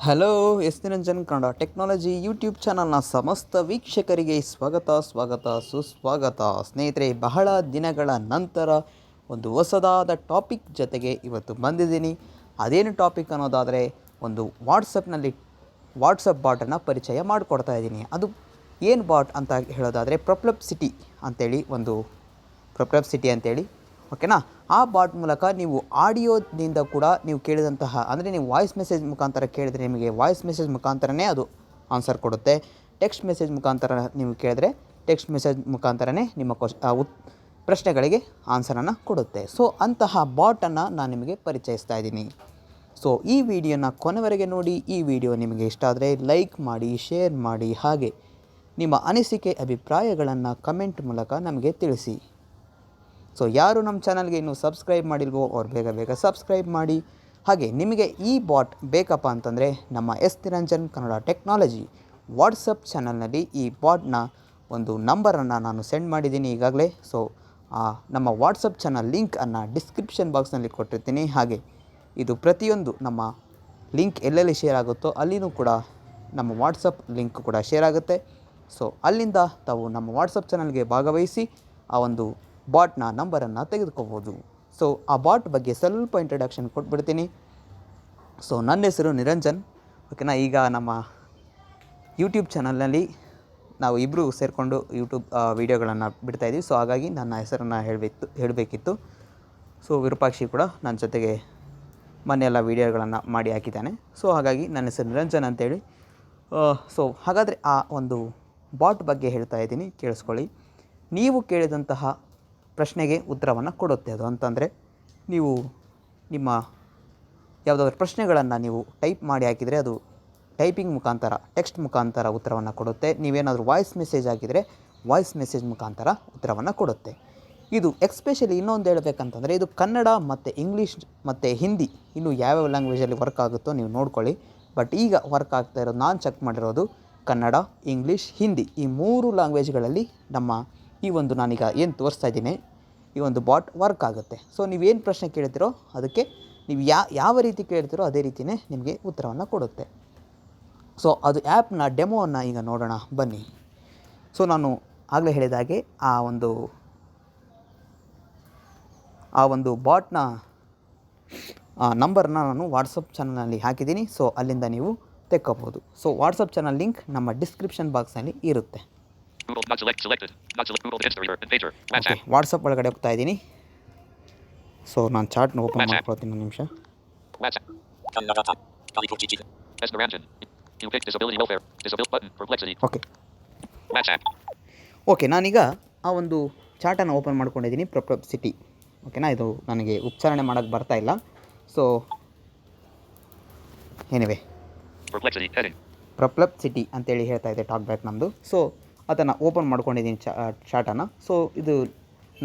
Hello, S Niranjan Kannada technology YouTube ಚಾನಲ್ನ ಸಮಸ್ತ ವೀಕ್ಷಕರಿಗೆ ಸ್ವಾಗತ ಸ್ವಾಗತ, ಸುಸ್ವಾಗತ. ಸ್ನೇಹಿತರೆ, ಬಹಳ ದಿನಗಳ ನಂತರ ಒಂದು ಹೊಸದಾದ ಟಾಪಿಕ್ ಜೊತೆಗೆ ಇವತ್ತು ಬಂದಿದ್ದೀನಿ. ಅದೇನು ಟಾಪಿಕ್ ಅನ್ನೋದಾದರೆ, ಒಂದು ವಾಟ್ಸಪ್ನಲ್ಲಿ ವಾಟ್ಸಪ್ ಬಾಟನ್ನು ಪರಿಚಯ ಮಾಡಿಕೊಡ್ತಾ ಇದ್ದೀನಿ. ಅದು ಏನು ಬಾಟ್ ಅಂತ ಹೇಳೋದಾದರೆ ಪ್ರೊಪ್ಲಪ್ಸಿಟಿ ಅಂತೇಳಿ ಒಂದು ಪ್ರೊಪ್ಲಪ್ಸಿಟಿ ಅಂತೇಳಿ ಓಕೆನಾ? ಆ ಬಾಟ್ ಮೂಲಕ ನೀವು ಆಡಿಯೋದಿಂದ ಕೂಡ ನೀವು ಕೇಳಿದಂತಹ, ಅಂದರೆ ನೀವು ವಾಯ್ಸ್ ಮೆಸೇಜ್ ಮುಖಾಂತರ ಕೇಳಿದರೆ ನಿಮಗೆ ವಾಯ್ಸ್ ಮೆಸೇಜ್ ಮುಖಾಂತರನೇ ಅದು ಆನ್ಸರ್ ಕೊಡುತ್ತೆ. ಟೆಕ್ಸ್ಟ್ ಮೆಸೇಜ್ ಮುಖಾಂತರ ನೀವು ಕೇಳಿದ್ರೆ ಟೆಕ್ಸ್ಟ್ ಮೆಸೇಜ್ ಮುಖಾಂತರನೇ ನಿಮ್ಮ ಕ್ವಶ್ ಪ್ರಶ್ನೆಗಳಿಗೆ ಆನ್ಸರನ್ನು ಕೊಡುತ್ತೆ. ಸೊ ಅಂತಹ ಬಾಟನ್ನು ನಾನು ನಿಮಗೆ ಪರಿಚಯಿಸ್ತಾ ಇದ್ದೀನಿ. ಸೊ ಈ ವಿಡಿಯೋನ ಕೊನೆವರೆಗೆ ನೋಡಿ. ಈ ವಿಡಿಯೋ ನಿಮಗೆ ಇಷ್ಟ ಆದರೆ ಲೈಕ್ ಮಾಡಿ ಶೇರ್ ಮಾಡಿ, ಹಾಗೆ ನಿಮ್ಮ ಅನಿಸಿಕೆ, ಅಭಿಪ್ರಾಯಗಳನ್ನು ಕಮೆಂಟ್ ಮೂಲಕ ನಮಗೆ ತಿಳಿಸಿ. ಸೊ ಯಾರು ನಮ್ಮ ಚಾನಲ್ಗೆ ಇನ್ನೂ ಸಬ್ಸ್ಕ್ರೈಬ್ ಮಾಡಿಲ್ವೋ ಅವ್ರು ಬೇಗ ಬೇಗ ಸಬ್ಸ್ಕ್ರೈಬ್ ಮಾಡಿ. ಹಾಗೆ ನಿಮಗೆ ಈ ಬಾಟ್ ಬೇಕಪ್ಪ ಅಂತಂದರೆ ನಮ್ಮ S Niranjan Kannada technology WhatsApp ಚಾನಲ್ನಲ್ಲಿ ಈ ಬಾಟ್ನ ಒಂದು ನಂಬರನ್ನು ನಾನು ಸೆಂಡ್ ಮಾಡಿದ್ದೀನಿ ಈಗಾಗಲೇ. ಸೊ ನಮ್ಮ ವಾಟ್ಸಪ್ ಚಾನಲ್ ಲಿಂಕನ್ನು ಡಿಸ್ಕ್ರಿಪ್ಷನ್ ಬಾಕ್ಸ್ನಲ್ಲಿ ಕೊಟ್ಟಿರ್ತೀನಿ. ಹಾಗೆ ಇದು ಪ್ರತಿಯೊಂದು ನಮ್ಮ ಲಿಂಕ್ ಎಲ್ಲೆಲ್ಲಿ ಶೇರ್ ಆಗುತ್ತೋ ಅಲ್ಲಿನೂ ಕೂಡ ನಮ್ಮ ವಾಟ್ಸಪ್ ಲಿಂಕ್ ಕೂಡ ಶೇರ್ ಆಗುತ್ತೆ. ಸೊ ಅಲ್ಲಿಂದ ತಾವು ನಮ್ಮ ವಾಟ್ಸಪ್ ಚಾನಲ್ಗೆ ಭಾಗವಹಿಸಿ ಆ ಒಂದು ಬಾಟ್ನ ನಂಬರನ್ನು ತೆಗೆದುಕೋಬೋದು. ಸೊ ಆ ಬಾಟ್ ಬಗ್ಗೆ ಸ್ವಲ್ಪ ಇಂಟ್ರಡಕ್ಷನ್ ಕೊಟ್ಬಿಡ್ತೀನಿ. ಸೊ ನನ್ನ ಹೆಸರು ನಿರಂಜನ್. ಓಕೆನಾ ಈಗ ನಮ್ಮ ಯೂಟ್ಯೂಬ್ ಚಾನಲ್ನಲ್ಲಿ ನಾವು ಇಬ್ಬರು ಸೇರಿಕೊಂಡು ಯೂಟ್ಯೂಬ್ ವೀಡಿಯೋಗಳನ್ನು ಬಿಡ್ತಾಯಿದ್ದೀವಿ ಸೊ ಹಾಗಾಗಿ ನನ್ನ ಹೆಸರನ್ನು ಹೇಳಬೇಕು, ಹೇಳಬೇಕಿತ್ತು. ಸೊ ವಿರೂಪಾಕ್ಷಿ ಕೂಡ ನನ್ನ ಜೊತೆಗೆ ಮನೆಯೆಲ್ಲ ವೀಡಿಯೋಗಳನ್ನು ಮಾಡಿ ಹಾಕಿದ್ದಾನೆ. ಸೊ ಹಾಗಾಗಿ ನನ್ನ ಹೆಸರು ನಿರಂಜನ್ ಅಂತೇಳಿ. ಸೊ ಹಾಗಾದರೆ ಆ ಒಂದು ಬಾಟ್ ಬಗ್ಗೆ ಹೇಳ್ತಾ ಇದ್ದೀನಿ. ಕೇಳಿಸ್ಕೊಳ್ಳಿ. ನೀವು ಕೇಳಿದಂತಹ ಪ್ರಶ್ನೆಗೆ ಉತ್ತರವನ್ನು ಕೊಡುತ್ತೆ. ಅದು ಅಂತಂದರೆ ನೀವು ನಿಮ್ಮ ಯಾವುದಾದ್ರೂ ಪ್ರಶ್ನೆಗಳನ್ನು ನೀವು ಟೈಪ್ ಮಾಡಿ ಹಾಕಿದರೆ ಅದು ಟೈಪಿಂಗ್ ಮುಖಾಂತರ, ಟೆಕ್ಸ್ಟ್ ಮುಖಾಂತರ ಉತ್ತರವನ್ನು ಕೊಡುತ್ತೆ. ನೀವೇನಾದರೂ ವಾಯ್ಸ್ ಮೆಸೇಜ್ ಹಾಕಿದರೆ ವಾಯ್ಸ್ ಮೆಸೇಜ್ ಮುಖಾಂತರ ಉತ್ತರವನ್ನು ಕೊಡುತ್ತೆ. ಇದು ಎಕ್ಸ್ಪೆಷಲಿ ಇನ್ನೊಂದು ಹೇಳಬೇಕಂತಂದರೆ ಇದು ಕನ್ನಡ ಮತ್ತು ಇಂಗ್ಲೀಷ್ ಮತ್ತು ಹಿಂದಿ ಇನ್ನು ಯಾವ್ಯಾವ ಲ್ಯಾಂಗ್ವೇಜಲ್ಲಿ ವರ್ಕ್ ಆಗುತ್ತೋ ನೀವು ನೋಡ್ಕೊಳ್ಳಿ. ಬಟ್ ಈಗ ವರ್ಕ್ ಆಗ್ತಾ ಇರೋದು, ನಾನು ಚೆಕ್ ಮಾಡಿರೋದು ಕನ್ನಡ, ಇಂಗ್ಲೀಷ್, ಹಿಂದಿ ಈ ಮೂರು ಲ್ಯಾಂಗ್ವೇಜ್ಗಳಲ್ಲಿ ನಮ್ಮ ಈ ಒಂದು ನಾನೀಗ ಏನು ತೋರಿಸ್ತಾ ಇದ್ದೀನಿ, ಈ ಒಂದು ಬಾಟ್ ವರ್ಕ್ ಆಗುತ್ತೆ. ಸೊ ನೀವೇನು ಪ್ರಶ್ನೆ ಕೇಳ್ತಿರೋ ಅದಕ್ಕೆ ನೀವು ಯಾ, ಯಾವ ರೀತಿ ಕೇಳ್ತಿರೋ ಅದೇ ರೀತಿಯೇ ನಿಮಗೆ ಉತ್ತರವನ್ನು ಕೊಡುತ್ತೆ. ಸೊ ಅದು ಆ್ಯಪ್ನ ಡೆಮೋವನ್ನು ಈಗ ನೋಡೋಣ, ಬನ್ನಿ. ಸೊ ನಾನು ಆಗಲೇ ಹೇಳಿದ ಹಾಗೆ ಆ ಒಂದು ಆ ಒಂದು ಬಾಟ್ನ ನಂಬರ್ನ ನಾನು ವಾಟ್ಸಪ್ ಚಾನಲ್ನಲ್ಲಿ ಹಾಕಿದ್ದೀನಿ. ಸೊ ಅಲ್ಲಿಂದ ನೀವು ತೆಕ್ಕೋಬೋದು. ಸೊ ವಾಟ್ಸಪ್ ಚಾನಲ್ ಲಿಂಕ್ ನಮ್ಮ ಡಿಸ್ಕ್ರಿಪ್ಷನ್ ಬಾಕ್ಸ್ನಲ್ಲಿ ಇರುತ್ತೆ. Okay WhatsApp. ವಾಟ್ಸಪ್ ಒಳಗಡೆ ಹೋಗ್ತಾ ಇದ್ದೀನಿ. ಸೊ ನಾನು ಚಾರ್ಟ್ನ ಓಪನ್. ಮಾಡ್ಕೊಳ್ತೀನಿ ಒಂದು ನಿಮಿಷ. ಓಕೆ. ಓಕೆ ನಾನೀಗ ಆ ಒಂದು ಚಾರ್ಟನ್ನು ಓಪನ್ ಮಾಡ್ಕೊಂಡಿದ್ದೀನಿ ಸಿಟಿ ಓಕೆನಾ ಇದು ನನಗೆ ಉಚ್ಚಾರಣೆ ಮಾಡೋಕ್ಕೆ ಬರ್ತಾ ಇಲ್ಲ. ಸೊ ಏನಿವೆ. ಪ್ರಪ್ಲಪ್ ಸಿಟಿ ಅಂತೇಳಿ ಹೇಳ್ತಾ ಇದೆ ಟಾಕ್ ಬ್ಯಾಕ್ ನಮ್ಮದು ಸೊ ಅದನ್ನು ಓಪನ್ ಮಾಡ್ಕೊಂಡಿದ್ದೀನಿ ಚಾ ಚಾಟನ್ನು. ಸೊ ಇದು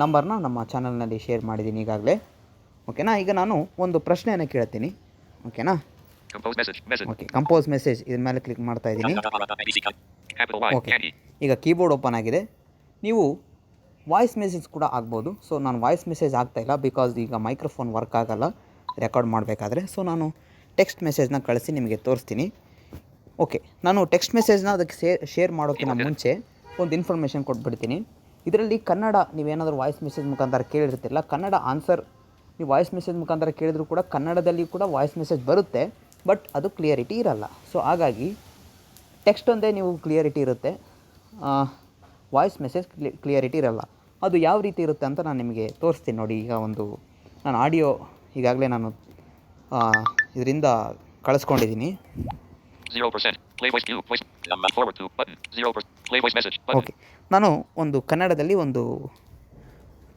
ನಂಬರ್ನ ನಮ್ಮ ಚಾನಲ್ನಲ್ಲಿ ಶೇರ್ ಮಾಡಿದ್ದೀನಿ ಈಗಾಗಲೇ. ಓಕೆನಾ ಈಗ ನಾನು ಒಂದು ಪ್ರಶ್ನೆಯನ್ನು ಕೇಳ್ತೀನಿ. ಓಕೆನಾ. ಓಕೆ ಕಂಪೋಸ್ ಮೆಸೇಜ್ ಇದ್ರ ಮೇಲೆ ಕ್ಲಿಕ್ ಮಾಡ್ತಾ ಇದ್ದೀನಿ. ಓಕೆ ಈಗ ಕೀಬೋರ್ಡ್ ಓಪನ್ ಆಗಿದೆ. ನೀವು ವಾಯ್ಸ್ ಮೆಸೇಜ್ ಕೂಡ ಆಗ್ಬೋದು. ಸೊ ನಾನು ವಾಯ್ಸ್ ಮೆಸೇಜ್ ಆಗ್ತಾಯಿಲ್ಲ ಬಿಕಾಸ್ ಈಗ ಮೈಕ್ರೋಫೋನ್ ವರ್ಕ್ ಆಗೋಲ್ಲ. ರೆಕಾರ್ಡ್ ಮಾಡಬೇಕಾದ್ರೆ. ಸೊ ನಾನು ಟೆಕ್ಸ್ಟ್ ಮೆಸೇಜ್ನ ಕಳಿಸಿ ನಿಮಗೆ ತೋರಿಸ್ತೀನಿ. ಓಕೆ ನಾನು ಟೆಕ್ಸ್ಟ್ ಮೆಸೇಜ್ನ ಅದಕ್ಕೆ ಸೇ ಶೇರ್ ಮಾಡೋಕ್ಕಿಂತ ಮುಂಚೆ ಒಂದು ಇನ್ಫಾರ್ಮೇಷನ್ ಕೊಟ್ಬಿಡ್ತೀನಿ. ಇದರಲ್ಲಿ ಕನ್ನಡ ನೀವೇನಾದರೂ ವಾಯ್ಸ್ ಮೆಸೇಜ್ ಮುಖಾಂತರ ಕೇಳಿರ್ತಿಲ್ಲ ಕನ್ನಡ ಆನ್ಸರ್ ನೀವು ವಾಯ್ಸ್ ಮೆಸೇಜ್ ಮುಖಾಂತರ ಕೇಳಿದರೂ ಕೂಡ ಕನ್ನಡದಲ್ಲಿ ಕೂಡ ವಾಯ್ಸ್ ಮೆಸೇಜ್ ಬರುತ್ತೆ ಬಟ್ ಅದು ಕ್ಲಿಯರಿಟಿ ಇರಲ್ಲ. ಸೊ ಹಾಗಾಗಿ ಟೆಕ್ಸ್ಟ್ ಒಂದೇ ನೀವು ಕ್ಲಿಯರಿಟಿ ಇರುತ್ತೆ ವಾಯ್ಸ್ ಮೆಸೇಜ್ ಕ್ಲಿಯರಿಟಿ ಇರಲ್ಲ. ಅದು ಯಾವ ರೀತಿ ಇರುತ್ತೆ ಅಂತ ನಾನು ನಿಮಗೆ ತೋರಿಸ್ತೀನಿ ನೋಡಿ. ಈಗ ಒಂದು ನಾನು ಆಡಿಯೋ ಈಗಾಗಲೇ ನಾನು ಇದರಿಂದ ಕಳಿಸ್ಕೊಂಡಿದ್ದೀನಿ. ಜೀರೋ ಪರ್ಶನ್ ಪತ್ ಜೀರ ಪ್ಲೇಟ್ ಮ್ಯಾಚು ಓಕೆ ನಾನು ಒಂದು ಕನ್ನಡದಲ್ಲಿ ಒಂದು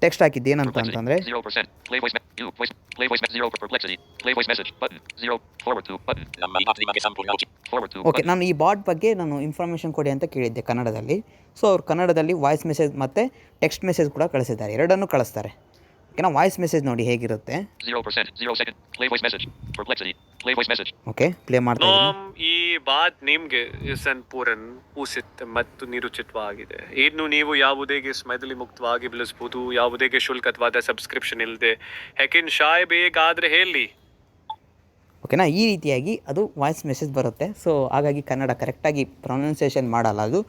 ಟೆಕ್ಸ್ಟ್ ಆಗಿದ್ದೆ ಏನಪ್ಪ ಅಂತಂದ್ರೆ ಜೀರೋ ನಾನು ಈ ಬಾಟ್ ಬಗ್ಗೆ ನಾನು ಇನ್ಫಾರ್ಮೇಷನ್ ಕೊಡಿ ಅಂತ ಕೇಳಿದ್ದೆ ಕನ್ನಡದಲ್ಲಿ. ಸೊ ಅವ್ರು ಕನ್ನಡದಲ್ಲಿ ವಾಯ್ಸ್ ಮೆಸೇಜ್ ಮತ್ತೆ ಟೆಕ್ಸ್ಟ್ ಮೆಸೇಜ್ ಕೂಡ ಕಳ್ಸಿದ್ದಾರೆ. ಎರಡನ್ನೂ ಕಳಿಸ್ತಾರೆ. ಓಕೆನಾ ವಾಯ್ಸ್ ಮೆಸೇಜ್ ನೋಡಿ ಹೇಗಿರುತ್ತೆ? 0%. 0 second play voice message Perplexity play voice message okay play ಮಾಡ್ತಾ ಈ ಬಾತ್ ನಿಮ್ಗೆ ಪೂರನ್ ಉಚಿತ ಮತ್ತು ನಿರುಚಿತವಾಗಿದೆ. ಇನ್ನು ನೀವು ಯಾವುದೇಗೆ ಸಮಯದಲ್ಲಿ ಮುಕ್ತವಾಗಿ ಬಳಸಬಹುದು ಯಾವುದೇಗೆ ಶುಲ್ಕತ್ವಾದ ಸಬ್ಸ್ಕ್ರಿಪ್ಷನ್ ಇಲ್ಲದೆ ಯಾಕಿನ್ ಶಾಯ್ ಬೇಕಾದ್ರೆ ಹೇಳಿ. ಓಕೆನಾ ಈ ರೀತಿಯಾಗಿ ಅದು ವಾಯ್ಸ್ ಮೆಸೇಜ್ ಬರುತ್ತೆ. ಸೊ ಹಾಗಾಗಿ ಕನ್ನಡ ಕರೆಕ್ಟಾಗಿ ಪ್ರೊನೌನ್ಸಿಯೇಷನ್ ಮಾಡಲ್ಲ ಅದು.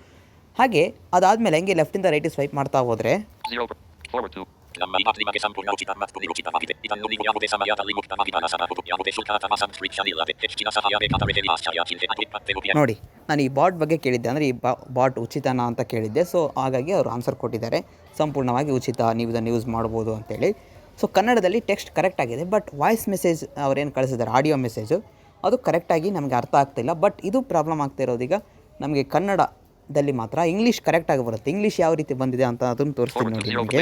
ಹಾಗೆ ಅದಾದಮೇಲೆ ಹಂಗೆ ಲೆಫ್ಟಿಂದ ರೈಟ್ ಸ್ವೈಪ್ ಮಾಡ್ತಾ ಹೋದರೆ? ನೋಡಿ ನಾನು ಈ ಬಾಟ್ ಬಗ್ಗೆ ಕೇಳಿದ್ದೆ ಅಂದರೆ ಈ ಬಾಟ್ ಉಚಿತನಾ ಅಂತ ಕೇಳಿದ್ದೆ. ಸೊ ಹಾಗಾಗಿ ಅವರು ಆನ್ಸರ್ ಕೊಟ್ಟಿದ್ದಾರೆ. ಸಂಪೂರ್ಣವಾಗಿ ಉಚಿತ, ನೀವು ಇದನ್ನು ಯೂಸ್ ಮಾಡ್ಬೋದು ಅಂತೇಳಿ ಸೊ ಕನ್ನಡದಲ್ಲಿ ಟೆಕ್ಸ್ಟ್ ಕರೆಕ್ಟ್ ಆಗಿದೆ ಬಟ್ ವಾಯ್ಸ್ ಮೆಸೇಜ್ ಅವರೇನು ಕಳಿಸಿದ್ದಾರೆ? ಆಡಿಯೋ ಮೆಸೇಜು ಅದು ಕರೆಕ್ಟಾಗಿ ನಮಗೆ ಅರ್ಥ ಆಗ್ತಿಲ್ಲ ಬಟ್ ಇದು ಪ್ರಾಬ್ಲಮ್ ಆಗ್ತಾ ಇರೋದೀಗ ನಮಗೆ ಕನ್ನಡದಲ್ಲಿ ಮಾತ್ರ ಇಂಗ್ಲಿಷ್ ಕರೆಕ್ಟ್ ಆಗಿ ಬರುತ್ತೆ. ಇಂಗ್ಲೀಷ್ ಯಾವ ರೀತಿ ಬಂದಿದೆ ಅಂತ ಅದನ್ನು ತೋರಿಸ್ತೀನಿ ನೋಡಿ ನಿಮಗೆ.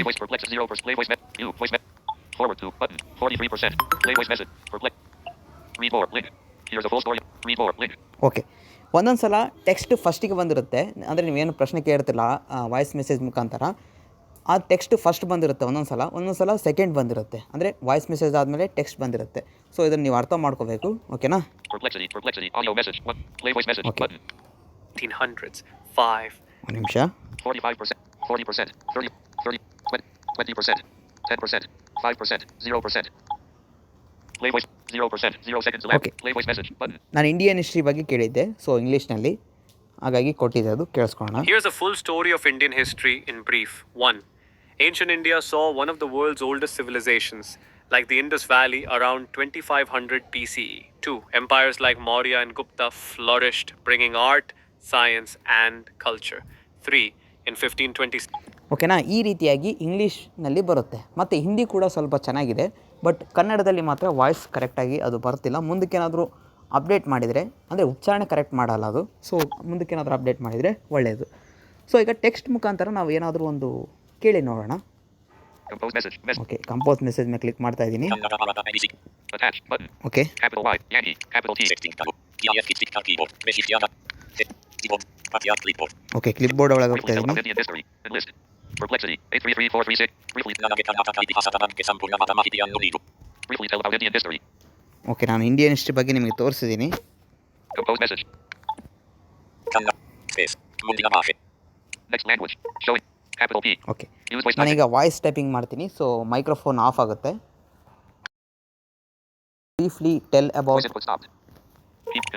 ಓಕೆ ಒಂದೊಂದು ಸಲ ಟೆಕ್ಸ್ಟ್ ಫಸ್ಟಿಗೆ ಬಂದಿರುತ್ತೆ. ಅಂದರೆ ನೀವೇನು ಪ್ರಶ್ನೆ ಕೇಳ್ತಿಲ್ಲ ವಾಯ್ಸ್ ಮೆಸೇಜ್ ಮುಖಾಂತರ. ಆ ಟೆಕ್ಸ್ಟ್ ಫಸ್ಟ್ ಬಂದಿರುತ್ತೆ ಒಂದೊಂದು ಸಲ ಒಂದೊಂದು ಸಲ ಸೆಕೆಂಡ್ ಬಂದಿರುತ್ತೆ. ಅಂದರೆ ವಾಯ್ಸ್ ಮೆಸೇಜ್ ಆದಮೇಲೆ ಟೆಕ್ಸ್ಟ್ ಬಂದಿರುತ್ತೆ. ಸೊ ಇದನ್ನು ನೀವು ಅರ್ಥ ಮಾಡ್ಕೋಬೇಕು. ಓಕೆನಾ. Perplexity. Audio message. One. Play voice message. Okay. Button. 1800s. 5. ಒಂದು ನಿಮಿಷ Forty-five percent. Forty percent. Thirty. Thirty. Twenty percent. Ten percent. Five percent. Zero percent. Play voice. Zero percent. Zero seconds left. Okay. Play voice message. Button. ನಾನು Indian history ಬಗ್ಗೆ ಕೇಳಿದ್ದೆ so ಇಂಗ್ಲೀಷ್ನಲ್ಲಿ ಹಾಗಾಗಿ ಕೊಟ್ಟಿದೆ ಅದು ಕೇಳಿಸ್ಕೊಳ್ಳೋಣ Here's a full story of Indian history in brief. 1. Ancient India saw one of the world's oldest civilizations, like the Indus Valley, around 2500 BCE. 2. E. Empires like Maurya and Gupta flourished, bringing art, science, and culture. 3. In 1520, ಓಕೆನಾ ಈ ರೀತಿಯಾಗಿ ಇಂಗ್ಲೀಷ್ನಲ್ಲಿ ಬರುತ್ತೆ ಮತ್ತು ಹಿಂದಿ ಕೂಡ ಸ್ವಲ್ಪ ಚೆನ್ನಾಗಿದೆ but ಕನ್ನಡದಲ್ಲಿ ಮಾತ್ರ ವಾಯ್ಸ್ ಕರೆಕ್ಟಾಗಿ ಅದು ಬರ್ತಿಲ್ಲ ಮುಂದಕ್ಕೇನಾದರೂ ಅಪ್ಡೇಟ್ ಮಾಡಿದರೆ ಅಂದರೆ ಉಚ್ಚಾರಣೆ ಕರೆಕ್ಟ್ ಮಾಡಲ್ಲ ಅದು ಸೊ ಮುಂದಕ್ಕೇನಾದರೂ ಅಪ್ಡೇಟ್ ಮಾಡಿದರೆ ಒಳ್ಳೆಯದು ಸೊ ಈಗ ಟೆಕ್ಸ್ಟ್ ಮುಖಾಂತರ ನಾವು ಏನಾದರೂ ಒಂದು ಕೇಳಿ ನೋಡೋಣ Compose message. Message. Okay compose message ಮೇಲೆ ಕ್ಲಿಕ್ ಮಾಡ್ತಾ ಇದ್ದೀನಿ. ಓಕೆ ಓಕೆ ಕ್ಲಿಪ್ ಬೋರ್ಡ್ ಒಳಗೆ ಹೋಗ್ತಾ Briefly tell about ಇದ್ದೀನಿ Indian history. Enlist. Perplexity. 833436. Briefly, ಮಾಹಿತಿಯನ್ನು ನೀಡು briefly tell about Indian history. Okay ನಾನು ಇಂಡಿಯನ್ ಹಿಸ್ಟ್ರಿ ಬಗ್ಗೆ ನಿಮಗೆ ತೋರಿಸಿದ್ದೀನಿ Compose message. ಕನ್ನಡ ಸ್ಪೇಸ್ ಮುಂದಿನ ಭಾಷೆ Next language. Showing. Capital P. Okay Use voice typing. ನಾನೀಗ ವಾಯ್ಸ್ ಟೈಪಿಂಗ್ ಮಾಡ್ತೀನಿ ಸೊ ಮೈಕ್ರೋಫೋನ್ ಆಫ್ ಆಗುತ್ತೆ briefly tell Voice about input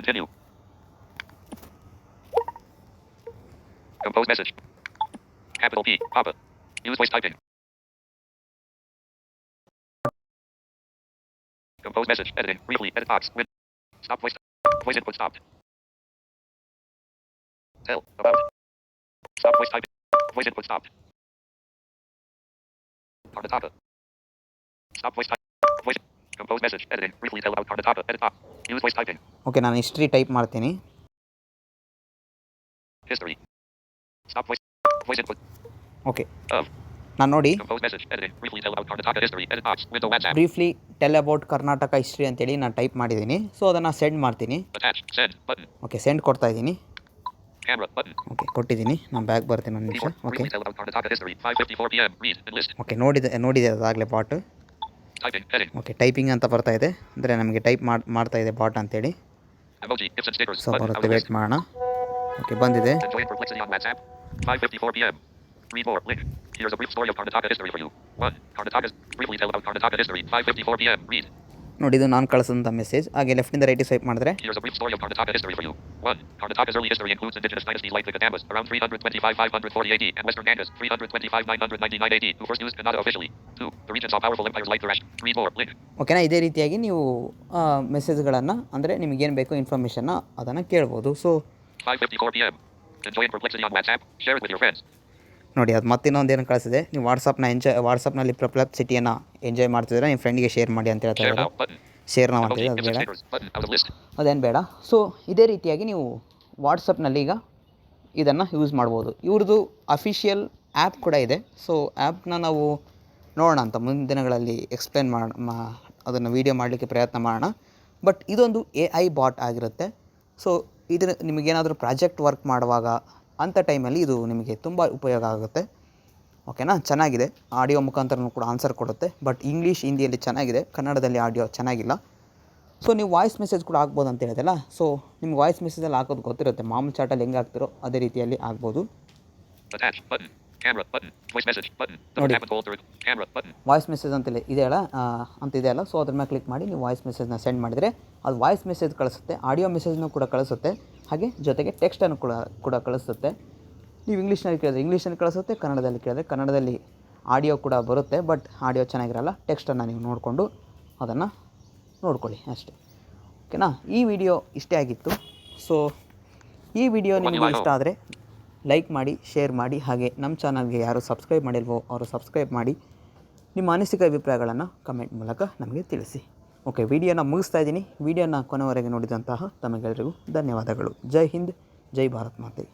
Compose message. Capital P. Papa. Use voice typing. Compose message. Editing. Briefly. Edit box. Win. Stop voice. Voice input stopped. Tell. About. Stop voice typing. Voice input stopped. Karnataka. Stop voice typing. Voice. Compose message. Editing. Briefly tell about Karnataka. Edit box. Use voice typing. Okay ನಾನು history type ಮಾಡ್ತೀನಿ History. Stop ನಾನು ನೋಡಿ. Briefly tell about Karnataka history ಅಂತೇಳಿ ನಾನು type ಮಾಡಿದ್ದೀನಿ so ಅದನ್ನ send ಮಾಡ್ತೀನಿ. Okay send ಕೊಡ್ತಾ ಇದ್ದೀನಿ ಓಕೆ ಕೊಟ್ಟಿದ್ದೀನಿ ನಾನು ಬ್ಯಾಗ್ ಬರ್ತೀನಿ ಒಂದು ನಿಮಿಷ. ಓಕೆ ಓಕೆ ನೋಡಿದೆ ನೋಡಿದೆ ಅದಾಗಲೇ ಬಾಟ್ ಓಕೆ ಟೈಪಿಂಗ್ ಅಂತ ಬರ್ತಾ ಇದೆ. ಅಂದರೆ ನಮಗೆ ಟೈಪ್ ಮಾಡ್ತಾ ಇದೆ ಬಾಟ್ ಅಂತ ಹೇಳಿ ವೇಟ್ ಮಾಡೋಣ. ಓಕೆ ಬಂದಿದೆ. Enjoying perplexity on 5:54 p.m. Read more. Link. Here's a brief story of Karnataka history for you. 1. Karnataka's briefly tell about Karnataka history. 5:54 p.m. Read. ನೋಡಿ ಇದು ನಾನು ಕಳಿಸಿದಂಥ ಮೆಸೇಜ್ ಹಾಗೆ ಲೆಫ್ಟಿಂದ ರೈಟಿಗೆ ಸ್ವೈಪ್ ಮಾಡಿದ್ರೆ Here's a brief story of Karnataka history for you. 1. Karnataka's early history includes indigenous dynasties like the Kadambas around 325-540 AD and Western Gangas 325-999 AD who first used Kannada officially. 2. The regions saw powerful empires like the Rash. Read more. Link. ಓಕೆನಾ ಇದೇ ರೀತಿಯಾಗಿ ನೀವು ಮೆಸೇಜ್ಗಳನ್ನು ಅಂದರೆ ನಿಮಗೇನು ಬೇಕು ಇನ್ಫಾರ್ಮೇಷನ್ನ ಅದನ್ನು ಕೇಳ್ಬೋದು so 5:54 p.m. Enjoying perplexity on WhatsApp. Share it with your friends. ನೋಡಿ ಅದು ಮತ್ತಿನ್ನೊಂದು ಏನು ಕಳಿಸಿದೆ ನೀವು ವಾಟ್ಸಪ್ನ ಎಂಜಾಯ್ ವಾಟ್ಸಪ್ನಲ್ಲಿ ಸಿಟಿಯನ್ನು ಎಂಜಾಯ್ ಮಾಡ್ತಿದ್ರೆ ನಿಮ್ಮ ಫ್ರೆಂಡಿಗೆ ಶೇರ್ ಮಾಡಿ ಅಂತ ಹೇಳ್ತಾ ಇದ್ದಾರೆ. ಶೇರ್ ನಾವು. ಅಂತಿದೆ ಅದು ಬೇಡ. ಅದೇನು ಬೇಡ ಸೊ ಇದೇ ರೀತಿಯಾಗಿ ನೀವು ವಾಟ್ಸಪ್ನಲ್ಲಿ ಈಗ ಇದನ್ನು ಯೂಸ್ ಮಾಡ್ಬೋದು ಇವ್ರದ್ದು ಅಫಿಷಿಯಲ್ ಆ್ಯಪ್ ಕೂಡ ಇದೆ ಸೊ ಆ್ಯಪ್ನ ನಾವು ನೋಡೋಣ ಅಂತ ಮುಂದಿನ ದಿನಗಳಲ್ಲಿ ಎಕ್ಸ್ಪ್ಲೇನ್ ಮಾಡಿ ಮಾ ಅದನ್ನು ವೀಡಿಯೋ ಮಾಡಲಿಕ್ಕೆ ಪ್ರಯತ್ನ ಮಾಡೋಣ ಬಟ್ ಇದೊಂದು ಎ ಐ ಬಾಟ್ ಆಗಿರುತ್ತೆ ಸೊ ಇದು ನಿಮಗೇನಾದರೂ ಪ್ರಾಜೆಕ್ಟ್ ವರ್ಕ್ ಮಾಡುವಾಗ ಅಂಥ ಟೈಮಲ್ಲಿ ಇದು ನಿಮಗೆ ತುಂಬ ಉಪಯೋಗ ಆಗುತ್ತೆ. ಓಕೆನಾ? ಚೆನ್ನಾಗಿದೆ. ಆಡಿಯೋ ಮುಖಾಂತರನೂ ಕೂಡ ಆನ್ಸರ್ ಕೊಡುತ್ತೆ. ಬಟ್ ಇಂಗ್ಲೀಷ್, ಹಿಂದಿಯಲ್ಲಿ ಚೆನ್ನಾಗಿದೆ. ಕನ್ನಡದಲ್ಲಿ ಆಡಿಯೋ ಚೆನ್ನಾಗಿಲ್ಲ. ಸೊ ನೀವು ವಾಯ್ಸ್ ಮೆಸೇಜ್ ಕೂಡ ಆಗ್ಬೋದು ಅಂತ ಹೇಳಿದೆಲ್ಲ ಸೊ ನಿಮ್ಗೆ ವಾಯ್ಸ್ ಮೆಸೇಜಲ್ಲಿ ಹಾಕೋದು ಗೊತ್ತಿರುತ್ತೆ. ಮಾಮೂಲು ಚಾಟಲ್ಲಿ ಹೆಂಗೆ ಹಾಕ್ತಿರೋ ಅದೇ ರೀತಿಯಲ್ಲಿ ಆಗ್ಬೋದು. Button. ವಾಯ್ಸ್ ಮೆಸೇಜ್ ಅಂತೇಳಿ ಇದೆಯಲ್ಲ ಅಂತ ಇದೆಯಲ್ಲ ಸೊ ಅದ್ರ ಮೇಲೆ ಕ್ಲಿಕ್ ಮಾಡಿ ನೀವು ವಾಯ್ಸ್ ಮೆಸೇಜ್ನ ಸೆಂಡ್ ಮಾಡಿದರೆ ಅದು ವಾಯ್ಸ್ ಮೆಸೇಜ್ ಕಳಿಸುತ್ತೆ ಆಡಿಯೋ ಮೆಸೇಜ್ನೂ ಕೂಡ ಕಳಿಸುತ್ತೆ. ಹಾಗೆ ಜೊತೆಗೆ ಟೆಕ್ಸ್ಟನ್ನು ಕೂಡ ಕೂಡ ಕಳಿಸುತ್ತೆ. ನೀವು ಇಂಗ್ಲೀಷ್ನಲ್ಲಿ ಕೇಳಿದ್ರೆ ಇಂಗ್ಲೀಷಲ್ಲಿ ಕಳಿಸುತ್ತೆ ಕನ್ನಡದಲ್ಲಿ ಕೇಳಿದ್ರೆ ಕನ್ನಡದಲ್ಲಿ ಆಡಿಯೋ ಕೂಡ ಬರುತ್ತೆ ಬಟ್ ಆಡಿಯೋ ಚೆನ್ನಾಗಿರಲ್ಲ ಟೆಕ್ಸ್ಟನ್ನು ನೀವು ನೋಡಿಕೊಂಡು ಅದನ್ನು ನೋಡ್ಕೊಳ್ಳಿ ಅಷ್ಟೇ. ಓಕೆನಾ ಈ ವಿಡಿಯೋ ಇಷ್ಟೇ ಆಗಿತ್ತು. ಸೊ ಈ ವಿಡಿಯೋ ನಿಮಗೆ ಇಷ್ಟ ಆದರೆ ಲೈಕ್ ಮಾಡಿ, ಶೇರ್ ಮಾಡಿ, ಹಾಗೆ ನಮ್ಮ ಚಾನಲ್ಗೆ ಯಾರು ಸಬ್ಸ್ಕ್ರೈಬ್ ಮಾಡಿಲ್ವೋ ಅವರು ಸಬ್ಸ್ಕ್ರೈಬ್ ಮಾಡಿ. ನಿಮ್ಮ ಮಾನಸಿಕ ಅಭಿಪ್ರಾಯಗಳನ್ನು ಕಮೆಂಟ್ ಮೂಲಕ ನಮಗೆ ತಿಳಿಸಿ. ಓಕೆ, ವಿಡಿಯೋನ ಮುಗಿಸ್ತಾ ಇದ್ದೀನಿ. ವಿಡಿಯೋನ ಕೊನೆವರೆಗೆ ನೋಡಿದಂತಹ ತಮಗೆಲ್ಲರಿಗೂ ಧನ್ಯವಾದಗಳು. ಜೈ ಹಿಂದ್, ಜೈ ಭಾರತ್ ಮಾತೆ.